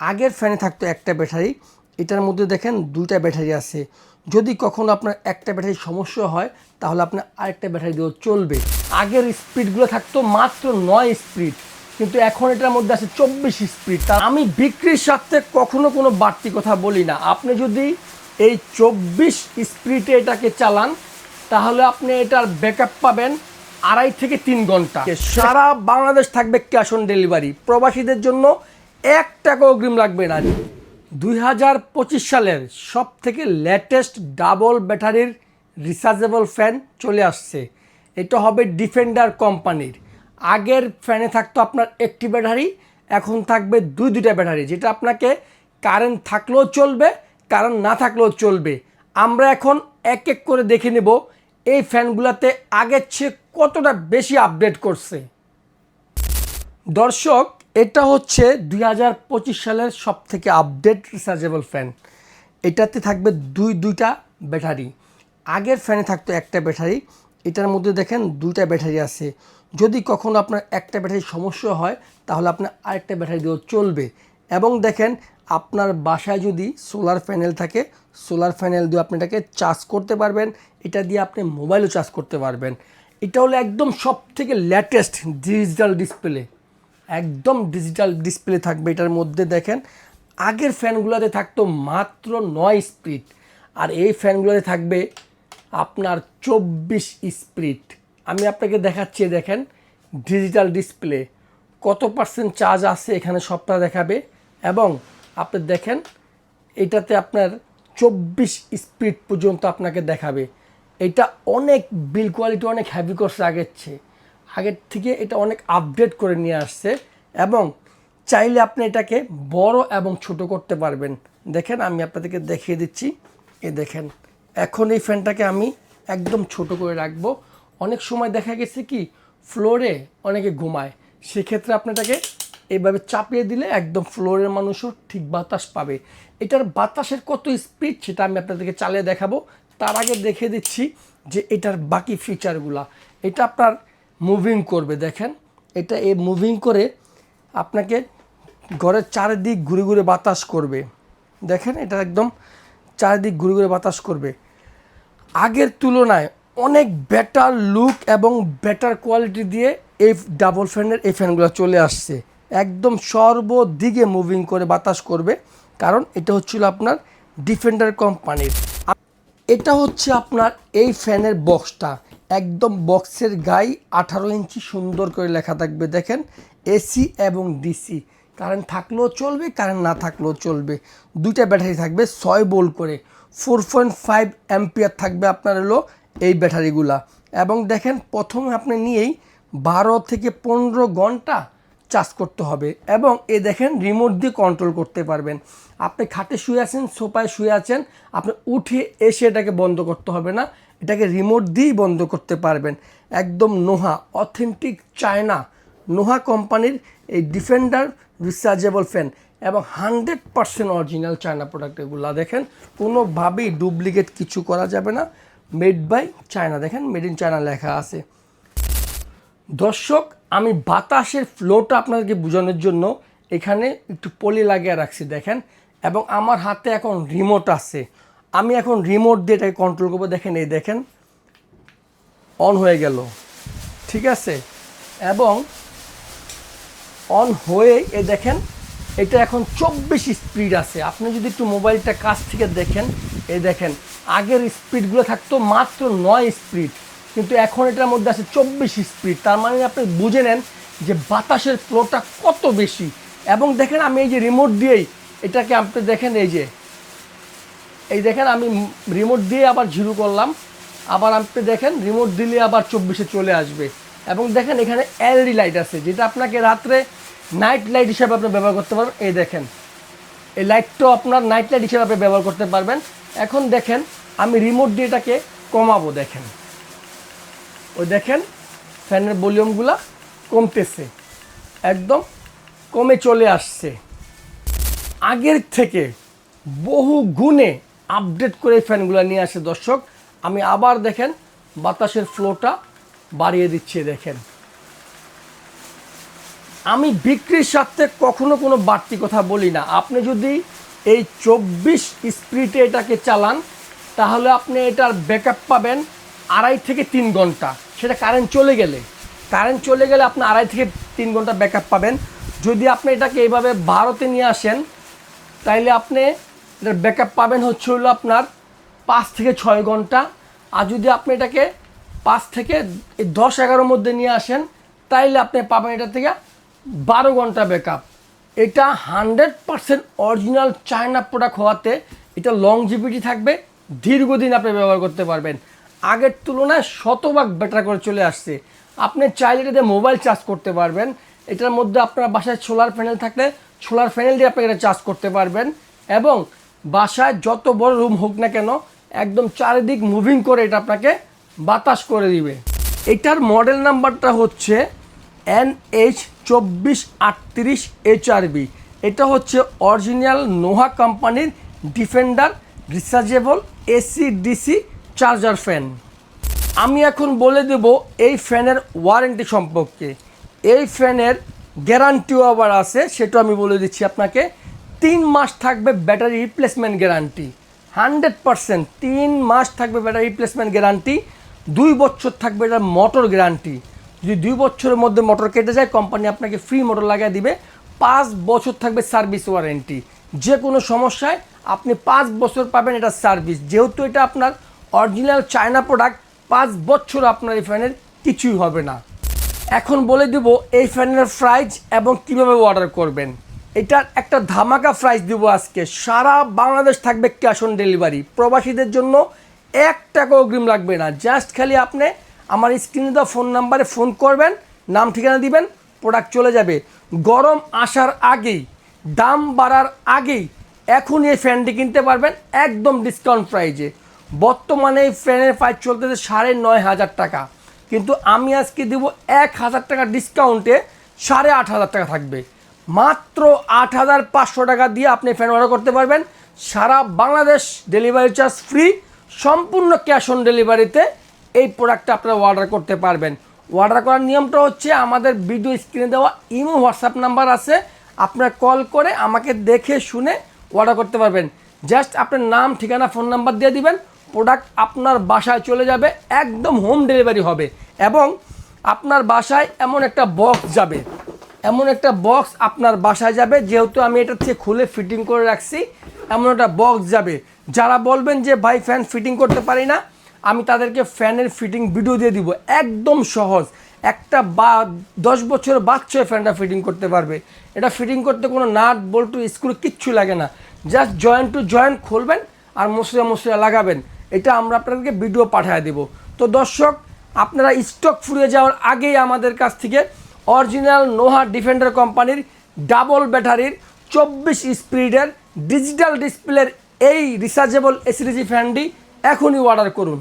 আগের ফ্যানে থাকতো একটা ব্যাটারি, এটার মধ্যে দেখেন দুইটা ব্যাটারি আছে। যদি কখনো আপনার একটা ব্যাটারি সমস্যা হয়, তাহলে আপনার আরেকটা ব্যাটারি দিয়েও চলবে। আগের স্পিডগুলো থাকতো মাত্র নয় স্পিড, কিন্তু এখন এটার মধ্যে আছে চব্বিশ স্পিড। তা আমি বিক্রির সাথে কখনো কোনো বাড়তি কথা বলি না। আপনি যদি এই চব্বিশ স্পিডে এটাকে চালান, তাহলে আপনি এটার ব্যাকআপ পাবেন আড়াই থেকে তিন ঘণ্টা। সারা বাংলাদেশ থাকবে ক্যাশ অন ডেলিভারি। প্রবাসীদের জন্য এক টাকা অগ্রিম লাগবে না। দুই হাজার পঁচিশ সালের সব থেকে লেটেস্ট ডাবল ব্যাটারির রিচার্জেবল ফ্যান চলে আসছে। এটা হবে ডিফেন্ডার কোম্পানির। আগের ফ্যানে থাকতো আপনার একটি ব্যাটারি এখন থাকবে দুই দুইটা ব্যাটারি যেটা আপনাকে কারেন্ট থাকলেও চলবে কারেন্ট না থাকলেও চলবে। আমরা এখন এক এক করে দেখে নেব এই ফ্যানগুলোতে আগের চেয়ে কতটা বেশি আপডেট করছে। দর্শক এটা হচ্ছে দুই হাজার পঁচিশ সালের সব থেকে আপডেট রিচার্জেবল ফ্যান এটাতে থাকবে দুই, দুইটা ব্যাটারি। আগের ফ্যানে থাকতো একটা ব্যাটারি, এটার মধ্যে দেখেন দুইটা ব্যাটারি আছে। যদি কখনো আপনার একটা ব্যাটারি সমস্যা হয়, তাহলে আপনার আরেকটা ব্যাটারি দিয়েও চলবে। এবং দেখেন আপনার বাসায় যদি সোলার প্যানেল থাকে সোলার প্যানেল দিয়ে আপনি এটাকে চার্জ করতে পারবেন, এটা দিয়ে আপনি মোবাইলও চার্জ করতে পারবেন। এটা হলো একদম সব থেকে লেটেস্ট ডিজিটাল ডিসপ্লে একদম ডিজিটাল ডিসপ্লে থাকবে এটার মধ্যে দেখেন। আগের ফ্যানগুলোতে থাকতো মাত্র নয় স্পিড আর এই ফ্যানগুলোতে থাকবে আপনার চব্বিশ স্পিড আমি আপনাকে দেখাচ্ছি, দেখেন ডিজিটাল ডিসপ্লে কত পার্সেন্ট চার্জ আছে এখানে সবটা দেখাবে। এবং আপনি দেখেন, এটাতে আপনার চব্বিশ স্পিড পর্যন্ত আপনাকে দেখাবে। এটা অনেক বিল কোয়ালিটি অনেক হ্যাভি করছে আগের আগের থেকে এটা অনেক আপডেট করে নিয়ে আসছে এবং চাইলে আপনি এটাকে বড় এবং ছোট করতে পারবেন। দেখেন, আমি আপনাদেরকে দেখিয়ে দিচ্ছি। এ দেখেন, এখন এই ফ্যানটাকে আমি একদম ছোট করে রাখব। অনেক সময় দেখা গেছে কি, ফ্লোরে অনেকে ঘুমায়। সেক্ষেত্রে আপনাটাকে এইভাবে চাপিয়ে দিলে একদম ফ্লোরের মানুষও ঠিক বাতাস পাবে। এটার বাতাসের কত স্পিড সেটা আমি আপনাদেরকে চালিয়ে দেখাবো। তার আগে দেখিয়ে দিচ্ছি যে এটার বাকি ফিচারগুলা এটা আপনার মুভিং করবে, দেখেন। এটা এ মুভিং করে আপনাকে ঘরের চারিদিক ঘুরে ঘুরে বাতাস করবে। দেখেন, এটা একদম চারিদিক ঘুরে ঘুরে বাতাস করবে। আগের তুলনায় অনেক বেটার লুক এবং বেটার কোয়ালিটি দিয়ে এই ডাবল ফ্যানের এই ফ্যানগুলো চলে আসছে। একদম সর্বদিকে মুভিং করে বাতাস করবে। কারণ এটা হচ্ছিল আপনার ডিফেন্ডার কোম্পানির এটা হচ্ছে আপনার এই ফ্যানের বক্সটা। একদম বক্সের গায়ে আঠারো ইঞ্চি সুন্দর করে লেখা থাকবে দেখেন এসি এবং ডিসি কারেন্ট থাকলেও চলবে, কারেন্ট না থাকলেও চলবে। দুইটা ব্যাটারি থাকবে, ছয় বোল করে। ফোর পয়েন্ট ফাইভ অ্যাম্পিয়ার থাকবে আপনার হলো এই ব্যাটারিগুলা। এবং দেখেন, প্রথমে আপনি নিয়েই বারো থেকে পনেরো ঘণ্টা চার্জ করতে হবে এবং এ দেখেন রিমোট দিয়ে কন্ট্রোল করতে পারবেন। আপনি খাটে শুয়ে আছেন, সোফায় শুয়ে আছেন, আপনি উঠে এসে এটাকে বন্ধ করতে হবে না, এটাকে রিমোট দিয়েই বন্ধ করতে পারবেন। একদম নোহা অথেন্টিক চায়না, নোহা কোম্পানির এই ডিফেন্ডার রিচার্জেবল ফ্যান এবং hundred percent original China product এগুলো দেখেন, কোনোভাবেই ডুপ্লিকেট কিছু করা যাবে না। মেড বাই চায়না, দেখেন মেড ইন চায়না লেখা আছে। দর্শক আমি বাতাসের ফ্লোটা আপনাদেরকে বোঝানোর জন্য এখানে একটু পলি লাগিয়ে রাখছি, দেখেন। এবং আমার হাতে এখন রিমোট আছে। আমি এখন রিমোট দিয়ে এটাকে কন্ট্রোল করব, দেখেন এই, দেখেন। অন হয়ে গেল। ঠিক আছে? এবং অন হয়ে এ দেখেন, এটা এখন চব্বিশ স্পিড আছে। আপনি যদি একটু মোবাইলটা কাছ থেকে দেখেন, এই, দেখেন, আগের স্পিডগুলো থাকতো মাত্র নয় স্পিড কিন্তু এখন এটার মধ্যে আছে চব্বিশ স্পিড তার মানে আপনি বুঝে নেন যে বাতাসের ফ্লোটা কত বেশি। এবং দেখেন আমি এই যে রিমোট দিয়েই এটাকে আপনি দেখেন এই যে, এই দেখেন আমি রিমোট দিয়ে আবার ঝিরু করলাম। আবার আপনি দেখেন রিমোট দিলে আবার চব্বিশে চলে আসবে। এবং দেখেন এখানে এলইডি লাইট আছে, যেটা আপনাকে রাত্রে নাইট লাইট হিসাবে আপনি ব্যবহার করতে পারবেন। এই দেখেন, এই লাইটটাও আপনার নাইট লাইট হিসাবে আপনি ব্যবহার করতে পারবেন। এখন দেখেন আমি রিমোট দিয়ে এটাকে কমাবো, দেখেন। ওই দেখেন, ফ্যানের ভলিউমগুলা কমতেছে। একদম কমে চলে আসছে। আগের থেকে বহু গুণে আপডেট করে ফ্যানগুলো নিয়ে আসে দর্শক। আমি আবার দেখেন, বাতাসের ফ্লোটা বাড়িয়ে দিচ্ছি, দেখেন। আমি বিক্রির স্বার্থে কখনো কোনো বাড়তি কথা বলি না। আপনি যদি এই চব্বিশ স্পিডে এটাকে চালান, তাহলে আপনি এটার ব্যাকআপ পাবেন আড়াই থেকে তিন ঘণ্টা। সেটা কারেন্ট চলে গেলে। কারেন্ট চলে গেলে আপনি আড়াই থেকে তিন ঘণ্টা ব্যাকআপ পাবেন। যদি আপনি এটাকে এইভাবে ভারতে নিয়ে আসেন, তাইলে আপনি এটার ব্যাকআপ পাবেন হচ্ছে হলো আপনার পাঁচ থেকে ছয় ঘণ্টা। আর যদি আপনি এটাকে পাঁচ থেকে দশ এগারোর মধ্যে নিয়ে আসেন, তাইলে আপনি পাবেন এটা থেকে বারো ঘণ্টা ব্যাকআপ এটা hundred percent original China product হওয়াতে এটা লং জিবিটি থাকবে, দীর্ঘদিন আপনি ব্যবহার করতে পারবেন। আগের তুলনায় শতভাগ বেটার করে চলে আসছে। আপনি চাইলে এটাতে মোবাইল চার্জ করতে পারবেন। এটার মধ্যে আপনার বাসায় সোলার প্যানেল থাকলে সোলার প্যানেল দিয়ে আপনি এটা চার্জ করতে পারবেন এবং বাসায় যত বড় রুম হোক না কেন, একদম চারিদিক মুভিং করে এটা আপনাকে বাতাস করে দিবে। এটার মডেল নাম্বারটা হচ্ছে এন এইচ চব্বিশ আটত্রিশ এইচআরবি এটা হচ্ছে অরিজিনাল নোহা কোম্পানির defender rechargeable AC DC charger fan আমি এখন বলে দেব এই ফ্যানের ওয়ারেন্টি সম্পর্কে। এই ফ্যানের গ্যারান্টিও আবার আছে, সেটা আমি বলে দিচ্ছি আপনাকে। তিন মাস থাকবে battery replacement guarantee hundred percent তিন মাস থাকবে ব্যাটারি রিপ্লেসমেন্ট গ্যারান্টি দুই বছর থাকবে এটার মোটর গ্যারান্টি যদি দুই বছরের মধ্যে মোটর কেটে যায় কোম্পানি আপনাকে ফ্রি মোটর লাগিয়ে দিবে। পাঁচ বছর থাকবে সার্ভিস ওয়ারেন্টি যে কোনো সমস্যায় আপনি পাঁচ বছর পাবেন এটা সার্ভিস যেহেতু এটা আপনার অরিজিনাল চায়না প্রোডাক্ট পাঁচ বছর আপনার এই ফ্যানের কিছুই হবে না। এখন বলে দেব এই ফ্যানের প্রাইস এবং কীভাবে অর্ডার করবেন। এটার একটা ধামাকা প্রাইস দিব আজকে। সারা বাংলাদেশ থাকবে ক্যাশ অন ডেলিভারি প্রবাসীদের জন্য এক টাকা অগ্রিম লাগবে না। জাস্ট খালি আপনি আমার স্ক্রিনে দেওয়া ফোন নাম্বারে ফোন করবেন, নাম ঠিকানা দিবেন প্রোডাক্ট চলে যাবে। গরম আসার আগেই, দাম বাড়ার আগেই এখন এই ফ্যানটি কিনতে পারবেন একদম ডিসকাউন্ট প্রাইজে বর্তমানে এই ফ্যানের প্রাইস চলতেছে সাড়ে নয় হাজার টাকা। কিন্তু আমি আজকে দেবো এক হাজার টাকা ডিসকাউন্টে সাড়ে আট হাজার টাকা থাকবে। মাত্র আট হাজার পাঁচশো টাকা দিয়ে আপনি ফ্যান অর্ডার করতে পারবেন। সারা বাংলাদেশ ডেলিভারি চার্জ ফ্রি সম্পূর্ণ ক্যাশ অন ডেলিভারিতে এই প্রোডাক্টটা আপনারা অর্ডার করতে পারবেন। অর্ডার করার নিয়মটা হচ্ছে আমাদের ভিডিও স্ক্রিনে দেওয়া ইমো হোয়াটসঅ্যাপ নাম্বার আছে। আপনারা কল করে আমাকে দেখে শুনে অর্ডার করতে পারবেন। জাস্ট আপনার নাম, ঠিকানা ফোন নাম্বার দিয়ে দিবেন। প্রোডাক্ট আপনার বাসায় চলে যাবে, একদম হোম ডেলিভারি হবে। এবং আপনার বাসায় এমন একটা বক্স যাবে। এমন একটা বক্স আপনার বাসায় যাবে, যেহেতু আমি এটা থেকে খুলে ফিটিং করে রাখছি, এমন একটা বক্স যাবে। যারা বলবেন যে, ভাই ফ্যান ফিটিং করতে পারি না, আমি তাদেরকে ফ্যানের ফিটিং ভিডিও দিয়ে দিব। একদম সহজ। একটা বা, দশ বছরের বাচ্চা এই ফ্যানটা ফিটিং করতে পারবে। এটা ফিটিং করতে কোনো নাট, বল্টু স্ক্রু কিচ্ছু লাগে না। জাস্ট জয়েন্ট টু জয়েন্ট খুলবেন আর মশলা মশলা লাগাবেন। এটা আমরা আপনাদেরকে ভিডিও পাঠিয়ে দেব। তো দর্শক, আপনারা স্টক ফুরিয়ে যাওয়ার আগেই আমাদের কাছ থেকে অরিজিনাল নোহা ডিফেন্ডার কোম্পানির ডাবল ব্যাটারির চব্বিশ স্পিডের ডিজিটাল ডিসপ্লের এই রিচার্জেবল এসিডিজি ফ্যানটি এখনই অর্ডার করুন।